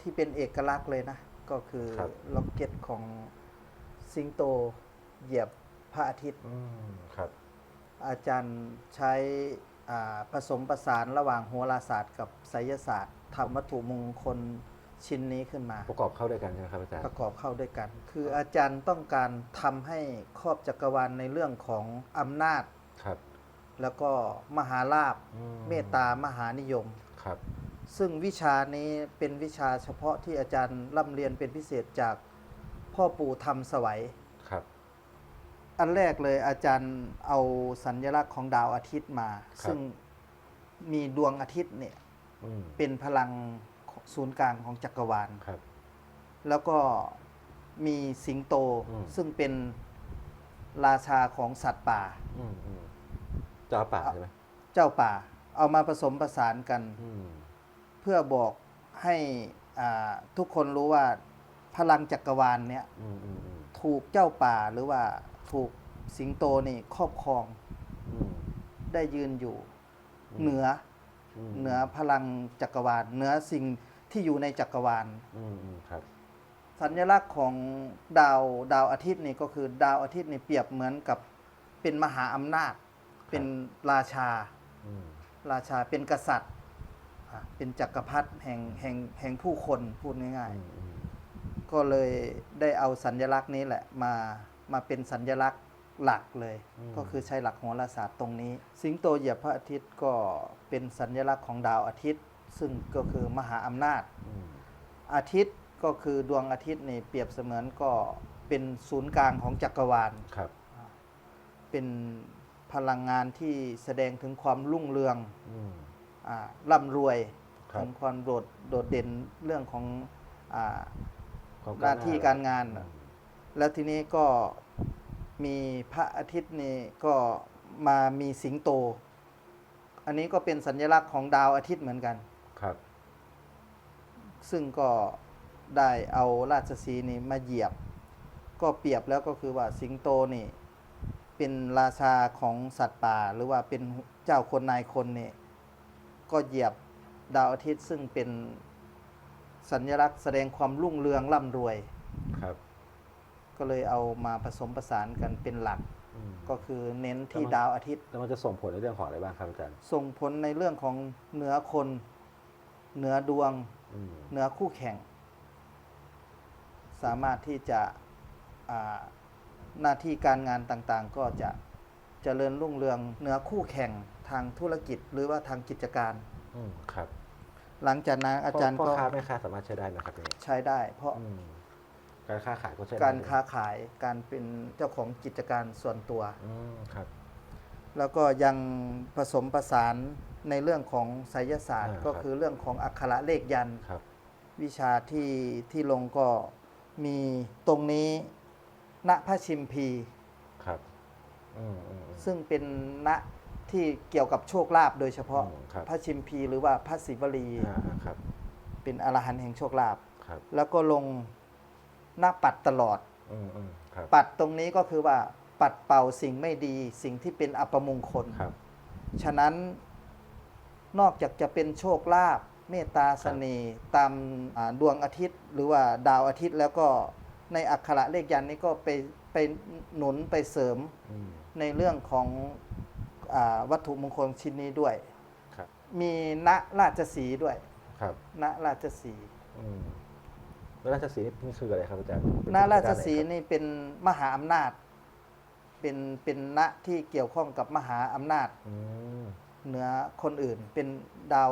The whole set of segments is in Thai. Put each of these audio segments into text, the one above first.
ที่เป็นเอกลักษณ์เลยนะ ก็คือครับ ล็อกเก็ตของสิงโตเหยียบพระอาทิตย์ อืมครับ อาจารย์ใช้อ่าผสมประสานระหว่างโหราศาสตร์กับไสยศาสตร์ทำวัตถุมงคลชิ้นนี้ขึ้นมา ประกอบเข้าด้วยกันใช่ไหมครับอาจารย์ ประกอบเข้าด้วยกัน คืออาจารย์ต้องการทำให้ครอบจักรวาลในเรื่องของอำนาจ ครับแล้วก็มหาลาภอืเมตตามหานิยม ครับ ซึ่งวิชานี้เป็นวิชาเฉพาะที่อาจารย์ร่ำเรียนเป็นพิเศษจากพ่อปู่ทำสวัย ครับ อันแรกเลยอาจารย์เอาสัญลักษณ์ของดาวอาทิตย์มาซึ่งมีดวงอาทิตย์เนี่ยอืมเป็นพลังของศูนย์กลางของจักรวาล ครับ แล้วก็มีสิงโตอืม ซึ่งเป็นราชาของสัตว์ป่า อืมอืมเจ้าป่าใช่ไหมเจ้าป่า เอามาผสมผสานกัน อืม เพื่อบอกให้อ่าทุกคนรู้ว่าพลังจักรวาลเนี่ยอืมอืมอืมถูกเจ้าป่าหรือว่าถูกสิงโตนี่ครอบครองอืมได้ยืนอยู่อืมเหนือมเหนือพลังจักรวาลเหนือสิ่งที่อยู่ในจักรวาล อืมอืมครับ สัญลักษณ์ของดาวดาวอาทิตย์นี่ก็คือดาวอาทิตย์นี่เปรียบเหมือนกับเป็นมหาอำนาจ เป็นราชา อืมราชาเป็นกษัตริย์อะ เป็นจักรพรรดิแห่งแห่งแห่งผู้คนพูดง่ายอืมอืมๆก็เลยได้เอาสัญลักษณ์นี้แหละมามาเป็นสัญลักษณ์หลักเลย ก็คือใช้หลักโหราศาสตร์ตรงนี้ สิงโตเหยียบพระอาทิตย์ก็เป็นสัญลักษณ์ของดาวอาทิตย์ ซึ่งก็คือมหาอำนาจอืมอาทิตย์ก็คือดวงอาทิตย์นี่เปรียบเสมือนก็เป็นศูนย์กลางของจักรวาลครับเป็นพลังงานที่แสดงถึงความรุ่งเรืองอืมอ่า ร่ำรวยครับถึงความโดดโดดเด่นเรื่องของอาควมหน้าที่การงานอืมแล้วทีนี้ก็มีพระอาทิตย์นี่ก็มามีสิงโต อันนี้ก็เป็นสัญลักษณ์ของดาวอาทิตย์เหมือนกัน ครับ ซึ่งก็ได้เอาราชสีห์นี่มาเหยียบ ก็เปรียบแล้วก็คือว่าสิงโตนี่เป็นราชาของสัตว์ป่า หรือว่าเป็นเจ้าคนนายคนนี่ ก็เหยียบดาวอาทิตย์ซึ่งเป็นสัญลักษณ์แสดงความรุ่งเรืองร่ำรวย ครับ ก็เลยเอามาผสมผสานกันเป็นหลัก อืมก็คือเน้นที่แล้วมันดาวอาทิตย์ แล้วมันจะส่งผลในเรื่องของอะไรบ้างครับอาจารย์ ส่งผลในเรื่องของเหนือคน เหนือดวง อืมเหนือคู่แข่ง สามารถที่จะอ่าหน้าที่การงานต่างๆ ก็จะเจริญรุ่งเรืองเหนือคู่แข่ง ทางธุรกิจหรือว่าทางกิจการ อืมครับหลังจากนั้นอาจารย์พ่ก็ค้าแม่ค้าสามารถใช้ได้ไหมครับอย่างนี้ใช้ได้ เพราะอืมการค้าขายก็ใช้ได้การค้าขายการเป็นเจ้าของกิจการส่วนตัว อืมครับ แล้วก็ยังผสมประสานในเรื่องของไสยศาสตร์ อ่าก็ครับคือเรื่องของอักขระเลขยันต์ครับ วิชาที่ที่ลงก็มีตรงนี้ณพระชิมพี ครับอืมอืมอืมซึ่งเป็นณ ที่เกี่ยวกับโชคลาภโดยเฉพาะ อืมครับ พระชิมพีหรือว่าพระศิวลี อ่าครับ เป็นอรหันต์แห่งโชคลาภครับ แล้วก็ลงหน้าปัดตลอด อืมอืมครับ ปัดตรงนี้ก็คือว่าปัดเป่าสิ่งไม่ดี สิ่งที่เป็นอัปมงคล ครับ ฉะนั้นนอกจากจะเป็นโชคลาภเมตตาเสน่ห์ตามอ่าดวงอาทิตย์ หรือว่าดาวอาทิตย์แล้วก็ในอักขระเลขยันต์นี้ก็ไปไปหนุนไปเสริมอืม ในเรื่องของอา วัตถุมงคลชิ้นนี้ด้วย ครับ มีณราชสีห์ด้วยครับณราชสีห์อืมแล้วราชสีห์นี่คืออะไรครับอาจารย์ณราชสีห์นี่นี่เป็นมหาอำนาจ เป็นเป็นณที่เกี่ยวข้องกับมหาอำนาจ อืมเหนือคนอื่นเป็นดาว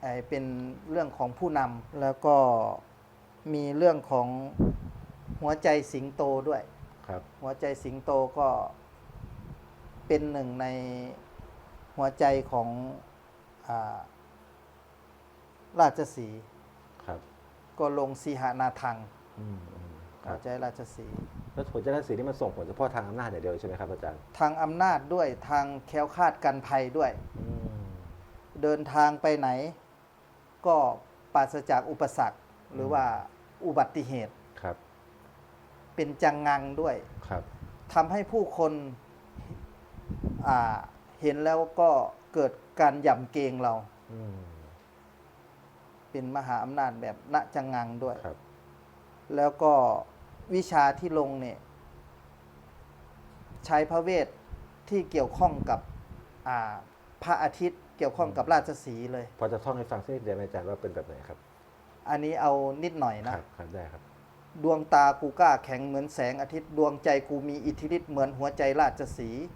เอ่อเป็นเรื่องของผู้นำแล้วก็มีเรื่องของหัวใจสิงโตด้วย ครับ หัวใจสิงโตก็ เป็นหนึ่งในหัวใจของอาราชสีห์ครับก็ลงสีหานาทังอืมอืมคหัรัวบใจราชสีห์แล้วผลจากราชสีห์นี่มันส่งผลเฉพาะทางอำนาจอย่างเดียวใช่ไหมครับอาจารย์ทางอำนาจด้วยทางแคล้วคลาดกันภัยด้วยอืมเดินทางไปไหน ก็ปราศจากอุปสรรคหรือว่าอุบัติเหตุครับ เป็นจังงังด้วยครับทำให้ผู้คนอ่า เห็นแล้วก็เกิดการหย่ำเกรงเราอืมเป็นมหาอำนาจแบบณจังงังด้วยครับแล้วก็วิชาที่ลงเนี่ย ใช้พระเวทที่เกี่ยวข้องกับอ่าพระอาทิตย์เกี่ยวข้องกับราชสีห์เลย พอจะท่องให้ฟังสักนิดเดียวไหมอาจารย์ว่าเป็นแบบไหนครับ อันนี้เอานิดหน่อยคนะรับครับได้ครับดวงตากูกล้าแข็งเหมือนแสงอาทิตย์ ดวงใจกูมีอิทธิฤทธิ์เหมือนหัวใจราชสีห์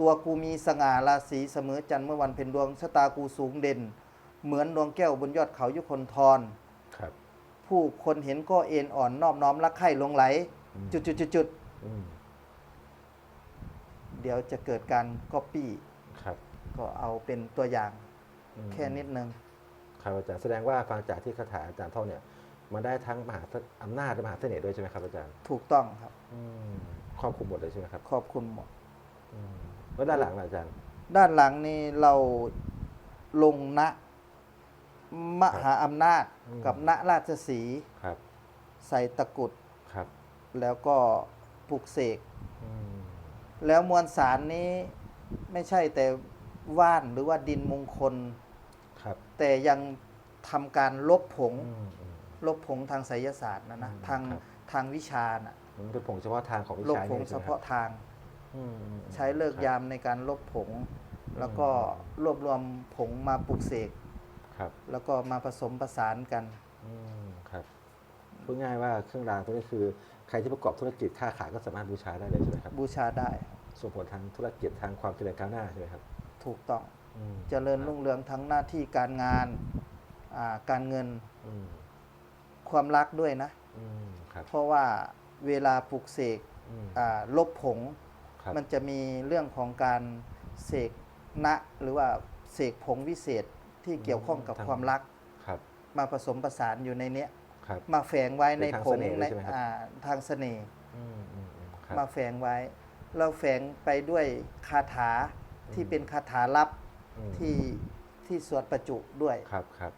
ตัวกูมีสง่าราศีเสมอจันทร์เมื่อวันเพ็ญดวงชะตากูสูงเด่น เหมือนดวงแก้วบนยอดเขายุคนทรครับผู้คนเห็นก็เอ็นอ่อนนอบน้อมรักใคร่หลงไหลอืมจุดจุดจุดจุดอืมเดี๋ยวจะเกิดการก๊อปปี้ครับ ก็เอาเป็นตัวอย่างอืมแค่นิดนึงครับอาจารย์แสดงว่าฟังจากที่คาถาอาจารย์ท่องเนี่ยมันได้ทั้งมหาอำนาจและมหาเสน่ห์ด้วยใช่ไหมครับอาจารย์ ถูกต้องครับอืมครอบคลุมหมดเลยใช่ไหมครับขอบคุณหมดอืม แล้วด้านหลังล่ะอาจารย์ด้านหลังนี่เราลงณมหาอำนาจอืมกับณราชสีห์ครับใส่ตะกรุด ครับแล้วก็ปลุกเสก อืมแล้วมวลสารนี้ไม่ใช่แต่ว่านหรือว่าดินมงคล ครับแต่ยังทำการลบผง อืมอืม ลบผงทางไสยศาสตร์นะนะ อืมทางครับ ทางวิชาน่ะมันเป็นผงเฉพาะทางของวิลบชาผงนี่เฉใช่ไหมครัพาะบทางอืมอืม ใช้เลิกครับยามในการลบผง แล้วก็รวบรวมผงมาปลุกเสกครับแล้วก็มาผสมผสานกันอืมครับพูดง่ายว่าเครื่องรางตัวนี้คือ ใครที่ประกอบธุรกิจค้าขายก็สามารถบูชาได้เลยใช่ไหมครับบูชาได้ ส่งผลทางธุรกิจทางความเจริญก้าวหน้าใช่ไหมครับ ถูกต้องอืมเจริญรุ่งเรืองทั้งหน้าที่การงานอ่าการเงินอืมความรักด้วยนะอืมครับเพราะว่าเวลาปลุกเสกอืมอ่าลบผง ครับมันจะมีเรื่องของการเสกณหรือว่าเสกผงวิเศษที่เกี่ยวข้องกับความรัก ครับ มาผสมผสานอยู่ในเนี้ยครับ มาแฝงไว้ในเป็นทางผงเสน่ห์เลในยใช่ไหมครับ อ่าทางเสน่ห์อืมอืมอืมครับ มาแฝงไว้ เราแฝงไปด้วยคาถาที่เป็นคาถาลับอืมที่ที่สวดประจุด้วย ครับครับ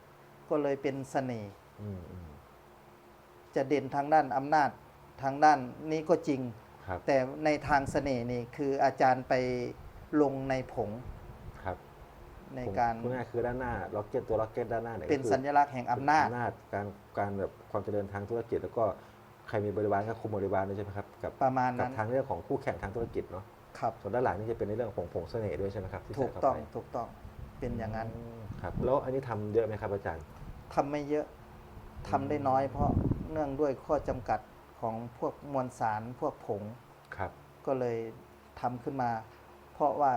ก็เลยเป็นเสน่ห์ อืมอืมจะเด่นทางด้านอำนาจทางด้านนี้ก็จริง ครับแต่ในทางเสน่ห์นี่คืออาจารย์ไปลงในผงครับในการพูดง่ายๆคือด้านหน้าล็อกเก็ตตัวล็อกเก็ตด้านหน้าเนี่ยเป็นก็คือสัญลักษณ์แห่งอำนาจอำนาจการการแบบความเจริญทางธุรกิจแล้วก็ใครมีบริวารก็คุมบริวารด้วยใช่ไหมครับกับประมาณกับนั้นทางเรื่องของคู่แข่งทางธุรกิจเนาะครับส่วนด้านหลังนี่จะเป็นในเรื่องของผงเสน่ห์ด้วยใช่ไหมครับที่ถูใส่กเข้าต้องไปถูกต้องเป็นอย่างนั้นครับแล้วอันนี้ทำเยอะไหมครับอาจารย์ทำไม่เยอะทำได้น้อยเพราะเนื่องด้วยข้อจำกัด ของพวกมวลสารพวกผง ครับ ก็เลยทำขึ้นมา เพราะว่า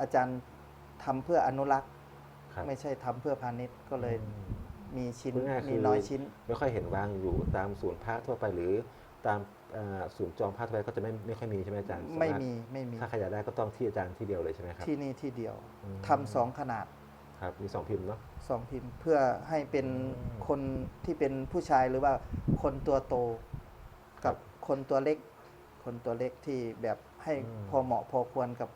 อาจารย์ทำเพื่ออนุรักษ์ ครับไม่ใช่ทำเพื่อพาณิชย์ก็เลยอืมมีชิ้นพูดง่ายๆมีคือน้อยชิ้น ไม่ค่อยเห็นวางอยู่ตามศูนย์พระทั่วไปหรือตามเอ่อศูนย์จองพระทั่วไปก็จะไม่ไม่ค่อยมีใช่ไหมอาจารย์ไม่ส่วนากมีไม่มี ถ้าใครอยากได้ก็ต้องที่อาจารย์ที่เดียวเลยใช่ไหมครับ ที่นี่ที่เดียวอืม ทำสองขนาด ครับมีสองพิมพ์เนาะ สองพิมพ์ เพื่อให้เป็นอืมคนที่เป็นผู้ชายหรือว่าคนตัวโต กับคนตัวเล็ก คนตัวเล็กที่แบบให้พอเหมาะพอควรกับ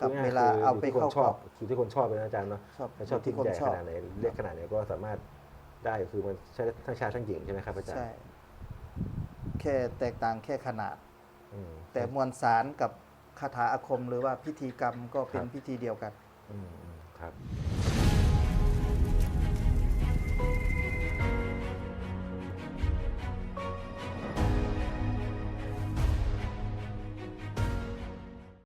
กับพูดง่ยๆเวลาคือเอาไปยู่ที่คนเข้าชกรออบ บอยู่ที่คนชอบเลยนะอาจารย์เนาะชอบถ้าชอบที่ที่คนใหญ่ชขอบนาดไหนเล็กขนาดไหนก็สามารถได้คือมันใช้ทั้งชายทั้งหญิงใช่ไหมครับอาจารย์ใช่แค่แตกต่างแค่ขนาด อืม แต่มวลสารกับคาถาอาคม หรือว่าพิธีกรรมก็เป็นครับ พิธีเดียวกัน อืมอืมครับ